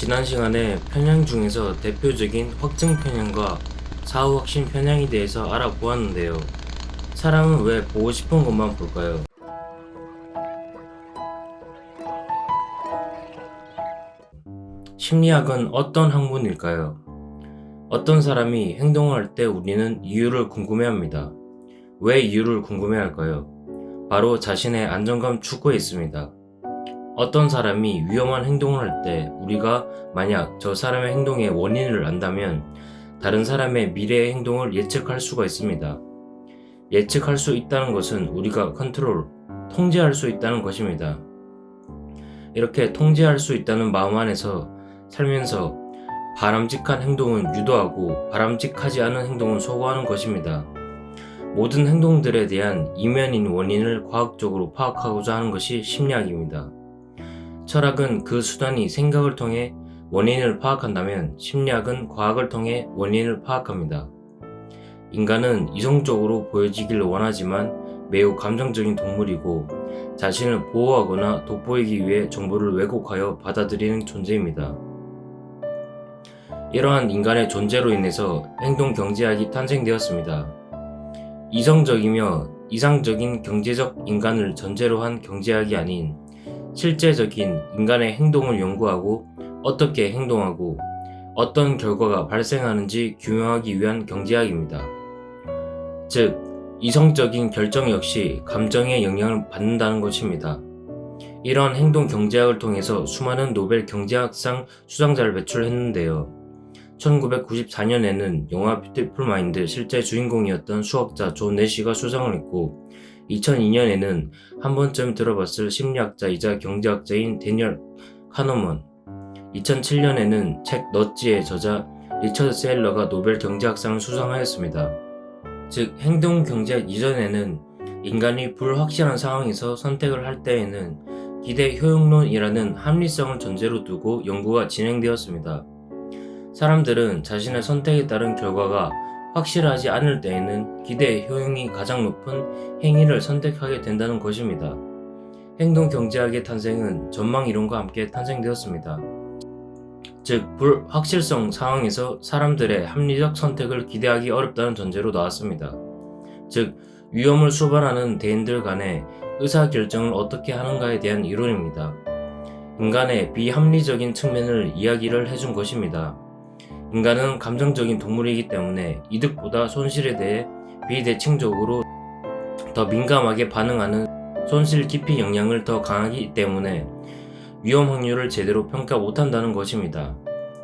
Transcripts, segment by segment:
지난 시간에 편향 중에서 대표적인 확증 편향과 사후 확신 편향에 대해서 알아보았는데요. 사람은 왜 보고 싶은 것만 볼까요? 심리학은 어떤 학문일까요? 어떤 사람이 행동을 할 때 우리는 이유를 궁금해합니다. 왜 이유를 궁금해할까요? 바로 자신의 안정감 추구에 있습니다. 어떤 사람이 위험한 행동을 할 때 우리가 만약 저 사람의 행동의 원인을 안다면 다른 사람의 미래의 행동을 예측할 수가 있습니다. 예측할 수 있다는 것은 우리가 컨트롤, 통제할 수 있다는 것입니다. 이렇게 통제할 수 있다는 마음 안에서 살면서 바람직한 행동은 유도하고 바람직하지 않은 행동은 소거하는 것입니다. 모든 행동들에 대한 이면인 원인을 과학적으로 파악하고자 하는 것이 심리학입니다. 철학은 그 수단이 생각을 통해 원인을 파악한다면 심리학은 과학을 통해 원인을 파악합니다. 인간은 이성적으로 보여지길 원하지만 매우 감정적인 동물이고 자신을 보호하거나 돋보이기 위해 정보를 왜곡하여 받아들이는 존재입니다. 이러한 인간의 존재로 인해서 행동 경제학이 탄생되었습니다. 이성적이며 이상적인 경제적 인간을 전제로 한 경제학이 아닌 실제적인 인간의 행동을 연구하고 어떻게 행동하고 어떤 결과가 발생하는지 규명하기 위한 경제학입니다. 즉, 이성적인 결정 역시 감정의 영향을 받는다는 것입니다. 이러한 행동 경제학을 통해서 수많은 노벨 경제학상 수상자를 배출했는데요. 1994년에는 영화 뷰티풀 마인드 실제 주인공이었던 수학자 존 내시가 수상을 했고 2002년에는 한 번쯤 들어봤을 심리학자이자 경제학자인 데니얼 카너먼 2007년에는 책 넛지의 저자 리처드 세일러가 노벨 경제학상을 수상하였습니다. 즉 행동 경제학 이전에는 인간이 불확실한 상황에서 선택을 할 때에는 기대 효용론이라는 합리성을 전제로 두고 연구가 진행되었습니다. 사람들은 자신의 선택에 따른 결과가 확실하지 않을 때에는 기대 효용이 가장 높은 행위를 선택하게 된다는 것입니다. 행동 경제학의 탄생은 전망 이론과 함께 탄생되었습니다. 즉, 불확실성 상황에서 사람들의 합리적 선택을 기대하기 어렵다는 전제로 나왔습니다. 즉, 위험을 수반하는 대인들 간의 의사결정을 어떻게 하는가에 대한 이론입니다. 인간의 비합리적인 측면을 이야기를 해준 것입니다. 인간은 감정적인 동물이기 때문에 이득보다 손실에 대해 비대칭적으로 더 민감하게 반응하는 손실 깊이 영향을 더 강하기 때문에 위험 확률을 제대로 평가 못한다는 것입니다.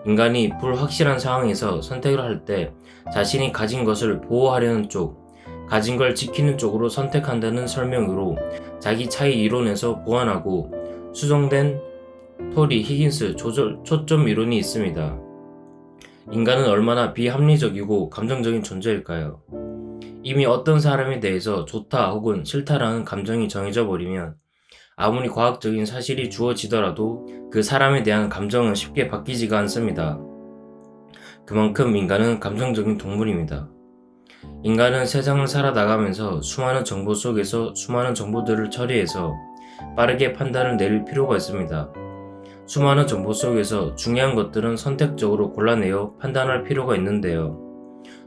인간이 불확실한 상황에서 선택을 할 때 자신이 가진 것을 보호하려는 쪽, 가진 걸 지키는 쪽으로 선택한다는 설명으로 자기 차이 이론에서 보완하고 수정된 토리 히긴스 조절, 초점 이론이 있습니다. 인간은 얼마나 비합리적이고 감정적인 존재일까요? 이미 어떤 사람에 대해서 좋다 혹은 싫다라는 감정이 정해져 버리면 아무리 과학적인 사실이 주어지더라도 그 사람에 대한 감정은 쉽게 바뀌지가 않습니다. 그만큼 인간은 감정적인 동물입니다. 인간은 세상을 살아나가면서 수많은 정보 속에서 수많은 정보들을 처리해서 빠르게 판단을 내릴 필요가 있습니다. 수많은 정보 속에서 중요한 것들은 선택적으로 골라내어 판단할 필요가 있는데요.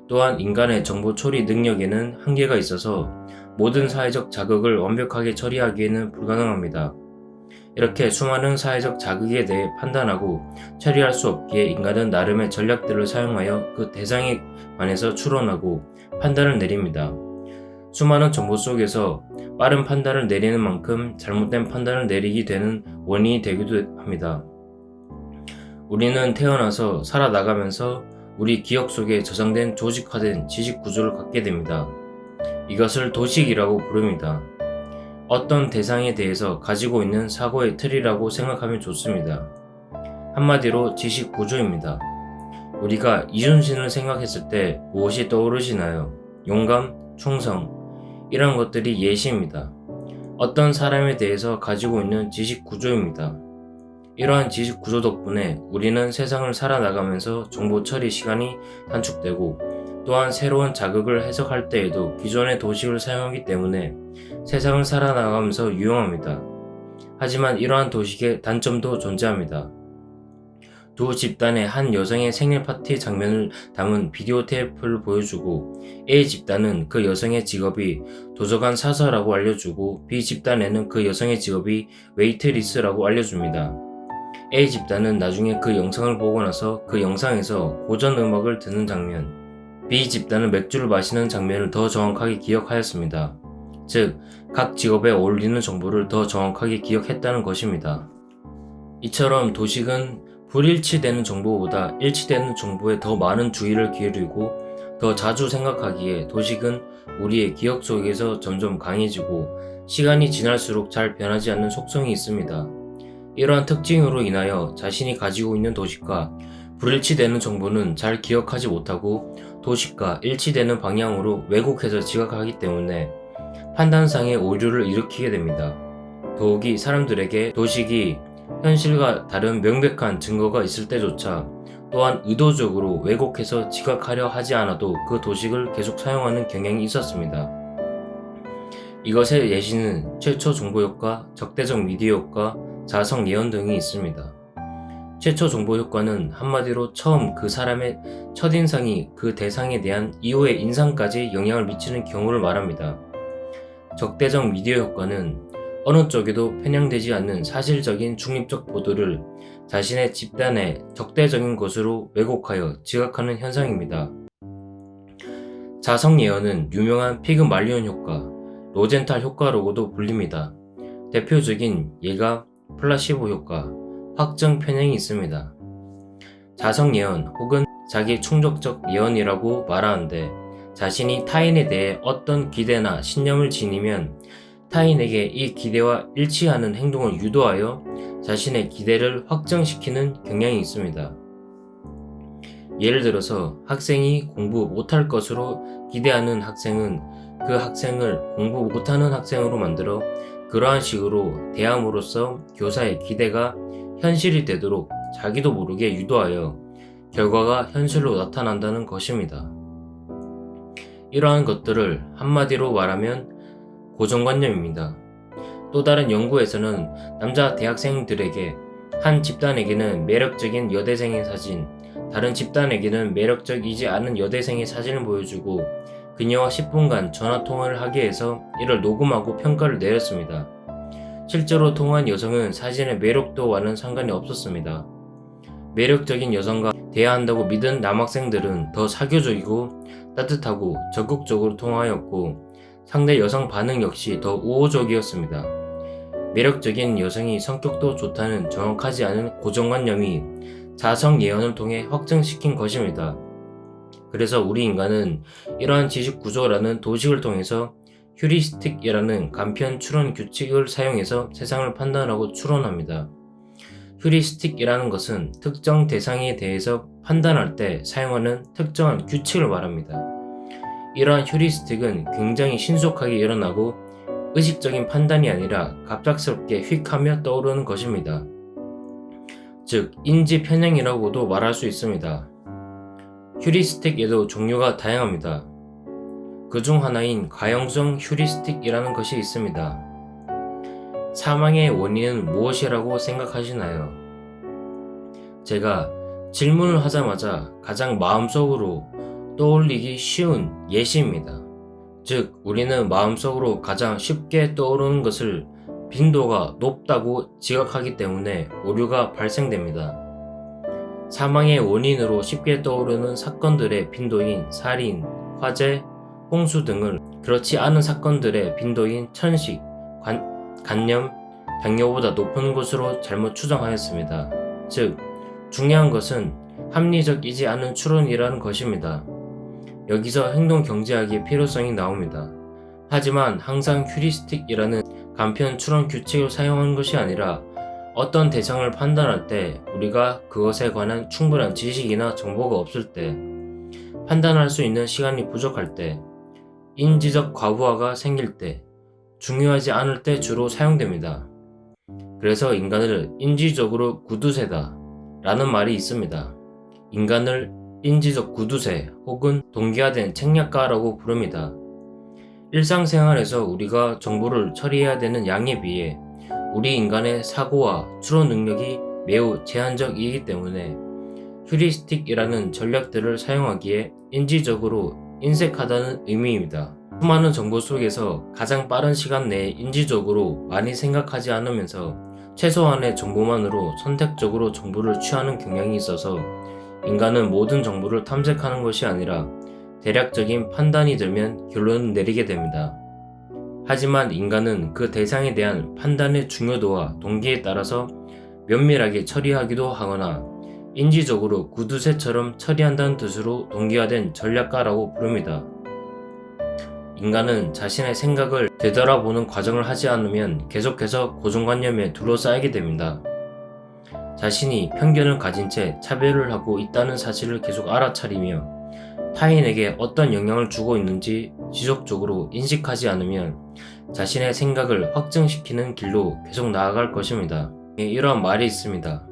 또한 인간의 정보 처리 능력에는 한계가 있어서 모든 사회적 자극을 완벽하게 처리하기에는 불가능합니다. 이렇게 수많은 사회적 자극에 대해 판단하고 처리할 수 없기에 인간은 나름의 전략들을 사용하여 그 대상에 관해서 추론하고 판단을 내립니다. 수많은 정보 속에서 빠른 판단을 내리는 만큼 잘못된 판단을 내리게 되는 원인이 되기도 합니다. 우리는 태어나서 살아나가면서 우리 기억 속에 저장된 조직화된 지식 구조를 갖게 됩니다. 이것을 도식이라고 부릅니다. 어떤 대상에 대해서 가지고 있는 사고의 틀이라고 생각하면 좋습니다. 한마디로 지식 구조입니다. 우리가 이순신을 생각했을 때 무엇이 떠오르시나요? 용감, 충성, 이런 것들이 예시입니다. 어떤 사람에 대해서 가지고 있는 지식 구조입니다. 이러한 지식 구조 덕분에 우리는 세상을 살아나가면서 정보 처리 시간이 단축되고 또한 새로운 자극을 해석할 때에도 기존의 도식을 사용하기 때문에 세상을 살아나가면서 유용합니다. 하지만 이러한 도식의 단점도 존재합니다. 두 집단의 한 여성의 생일 파티 장면을 담은 비디오 테이프를 보여주고 A 집단은 그 여성의 직업이 도서관 사서라고 알려주고 B 집단에는 그 여성의 직업이 웨이트리스라고 알려줍니다. A 집단은 나중에 그 영상을 보고 나서 그 영상에서 고전 음악을 듣는 장면, B 집단은 맥주를 마시는 장면을 더 정확하게 기억하였습니다. 즉, 각 직업에 어울리는 정보를 더 정확하게 기억했다는 것입니다. 이처럼 도식은 불일치되는 정보보다 일치되는 정보에 더 많은 주의를 기울이고 더 자주 생각하기에 도식은 우리의 기억 속에서 점점 강해지고 시간이 지날수록 잘 변하지 않는 속성이 있습니다. 이러한 특징으로 인하여 자신이 가지고 있는 도식과 불일치되는 정보는 잘 기억하지 못하고 도식과 일치되는 방향으로 왜곡해서 지각하기 때문에 판단상의 오류를 일으키게 됩니다. 더욱이 사람들에게 도식이 현실과 다른 명백한 증거가 있을 때조차 또한 의도적으로 왜곡해서 지각하려 하지 않아도 그 도식을 계속 사용하는 경향이 있었습니다. 이것의 예시는 최초 정보 효과, 적대적 미디어 효과, 자성 예언 등이 있습니다. 최초 정보 효과는 한마디로 처음 그 사람의 첫인상이 그 대상에 대한 이후의 인상까지 영향을 미치는 경우를 말합니다. 적대적 미디어 효과는 어느 쪽에도 편향되지 않는 사실적인 중립적 보도를 자신의 집단의 적대적인 것으로 왜곡하여 지각하는 현상입니다. 자성 예언은 유명한 피그 말리온 효과, 로젠탈 효과로고도 불립니다. 대표적인 예가 플라시보 효과, 확정 편향이 있습니다. 자성 예언 혹은 자기 충족적 예언이라고 말하는데 자신이 타인에 대해 어떤 기대나 신념을 지니면 타인에게 이 기대와 일치하는 행동을 유도하여 자신의 기대를 확정시키는 경향이 있습니다. 예를 들어서 학생이 공부 못할 것으로 기대하는 학생은 그 학생을 공부 못하는 학생으로 만들어 그러한 식으로 대함으로써 교사의 기대가 현실이 되도록 자기도 모르게 유도하여 결과가 현실로 나타난다는 것입니다. 이러한 것들을 한마디로 말하면 고정관념입니다. 또 다른 연구에서는 남자 대학생들에게 한 집단에게는 매력적인 여대생의 사진, 다른 집단에게는 매력적이지 않은 여대생의 사진을 보여주고 그녀와 10분간 전화 통화를 하게 해서 이를 녹음하고 평가를 내렸습니다. 실제로 통화한 여성은 사진의 매력도와는 상관이 없었습니다. 매력적인 여성과 대화한다고 믿은 남학생들은 더 사교적이고 따뜻하고 적극적으로 통화하였고 상대 여성 반응 역시 더 우호적이었습니다. 매력적인 여성이 성격도 좋다는 정확하지 않은 고정관념이 자성 예언을 통해 확증시킨 것입니다. 그래서 우리 인간은 이러한 지식 구조라는 도식을 통해서 휴리스틱이라는 간편 추론 규칙을 사용해서 세상을 판단하고 추론합니다. 휴리스틱이라는 것은 특정 대상에 대해서 판단할 때 사용하는 특정한 규칙을 말합니다. 이러한 휴리스틱은 굉장히 신속하게 일어나고 의식적인 판단이 아니라 갑작스럽게 휙 하며 떠오르는 것입니다. 즉, 인지 편향이라고도 말할 수 있습니다. 휴리스틱에도 종류가 다양합니다. 그 중 하나인 가형성 휴리스틱이라는 것이 있습니다. 사망의 원인은 무엇이라고 생각하시나요? 제가 질문을 하자마자 가장 마음속으로 떠올리기 쉬운 예시입니다. 즉, 우리는 마음속으로 가장 쉽게 떠오르는 것을 빈도가 높다고 지각하기 때문에 오류가 발생됩니다. 사망의 원인으로 쉽게 떠오르는 사건들의 빈도인 살인, 화재, 홍수 등을 그렇지 않은 사건들의 빈도인 천식, 관, 간염, 당뇨보다 높은 것으로 잘못 추정하였습니다. 즉, 중요한 것은 합리적이지 않은 추론이라는 것입니다. 여기서 행동 경제학의 필요성이 나옵니다. 하지만 항상 휴리스틱이라는 간편 추론 규칙을 사용하는 것이 아니라 어떤 대상을 판단할 때 우리가 그것에 관한 충분한 지식이나 정보가 없을 때 판단할 수 있는 시간이 부족할 때 인지적 과부하가 생길 때 중요하지 않을 때 주로 사용됩니다. 그래서 인간을 인지적으로 구두쇠다 라는 말이 있습니다. 인간을 인지적 구두쇠 혹은 동기화된 책략가라고 부릅니다. 일상생활에서 우리가 정보를 처리해야 되는 양에 비해 우리 인간의 사고와 추론 능력이 매우 제한적이기 때문에 휴리스틱이라는 전략들을 사용하기에 인지적으로 인색하다는 의미입니다. 수많은 정보 속에서 가장 빠른 시간 내에 인지적으로 많이 생각하지 않으면서 최소한의 정보만으로 선택적으로 정보를 취하는 경향이 있어서 인간은 모든 정보를 탐색하는 것이 아니라 대략적인 판단이 들면 결론을 내리게 됩니다. 하지만 인간은 그 대상에 대한 판단의 중요도와 동기에 따라서 면밀하게 처리하기도 하거나 인지적으로 구두쇠처럼 처리한다는 뜻으로 동기화된 전략가라고 부릅니다. 인간은 자신의 생각을 되돌아보는 과정을 하지 않으면 계속해서 고정관념에 둘러싸이게 됩니다. 자신이 편견을 가진 채 차별을 하고 있다는 사실을 계속 알아차리며 타인에게 어떤 영향을 주고 있는지 지속적으로 인식하지 않으면 자신의 생각을 확증시키는 길로 계속 나아갈 것입니다. 예, 이러한 말이 있습니다.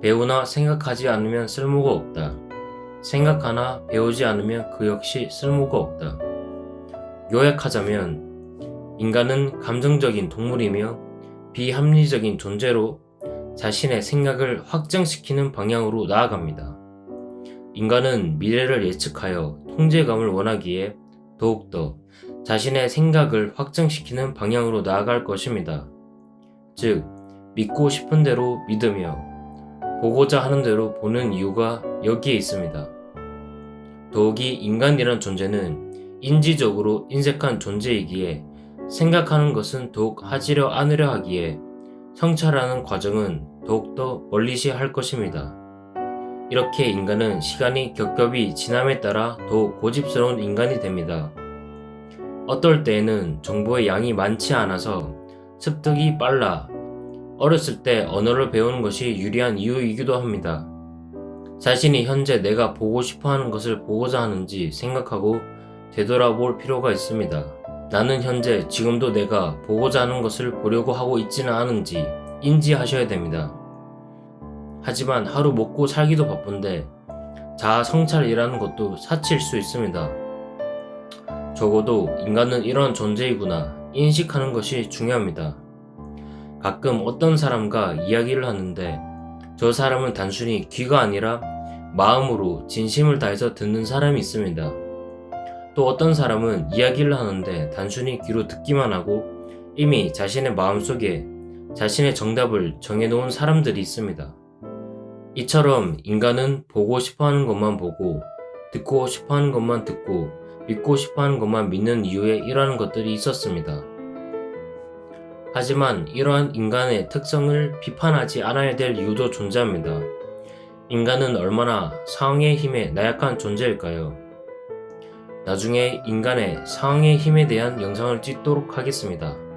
배우나 생각하지 않으면 쓸모가 없다. 생각하나 배우지 않으면 그 역시 쓸모가 없다. 요약하자면 인간은 감정적인 동물이며 비합리적인 존재로 자신의 생각을 확장시키는 방향으로 나아갑니다. 인간은 미래를 예측하여 통제감을 원하기에 더욱더 자신의 생각을 확장시키는 방향으로 나아갈 것입니다. 즉, 믿고 싶은 대로 믿으며 보고자 하는 대로 보는 이유가 여기에 있습니다. 더욱이 인간이란 존재는 인지적으로 인색한 존재이기에 생각하는 것은 더욱 하지려 않으려 하기에 성찰하는 과정은 더욱더 멀리시 할 것입니다. 이렇게 인간은 시간이 겹겹이 지남에 따라 더욱 고집스러운 인간이 됩니다. 어떨 때에는 정보의 양이 많지 않아서 습득이 빨라 어렸을 때 언어를 배우는 것이 유리한 이유이기도 합니다. 자신이 현재 내가 보고 싶어 하는 것을 보고자 하는지 생각하고 되돌아볼 필요가 있습니다. 나는 현재 지금도 내가 보고자 하는 것을 보려고 하고 있지는 않은지 인지하셔야 됩니다. 하지만 하루 먹고 살기도 바쁜데 자아 성찰이라는 것도 사치일 수 있습니다. 적어도 인간은 이런 존재이구나 인식하는 것이 중요합니다. 가끔 어떤 사람과 이야기를 하는데 저 사람은 단순히 귀가 아니라 마음으로 진심을 다해서 듣는 사람이 있습니다. 또 어떤 사람은 이야기를 하는데 단순히 귀로 듣기만 하고 이미 자신의 마음속에 자신의 정답을 정해놓은 사람들이 있습니다. 이처럼 인간은 보고 싶어 하는 것만 보고 듣고 싶어 하는 것만 듣고 믿고 싶어 하는 것만 믿는 이유에 이러한 것들이 있었습니다. 하지만 이러한 인간의 특성을 비판하지 않아야 될 이유도 존재합니다. 인간은 얼마나 상황의 힘에 나약한 존재일까요? 나중에 인간의 상황의 힘에 대한 영상을 찍도록 하겠습니다.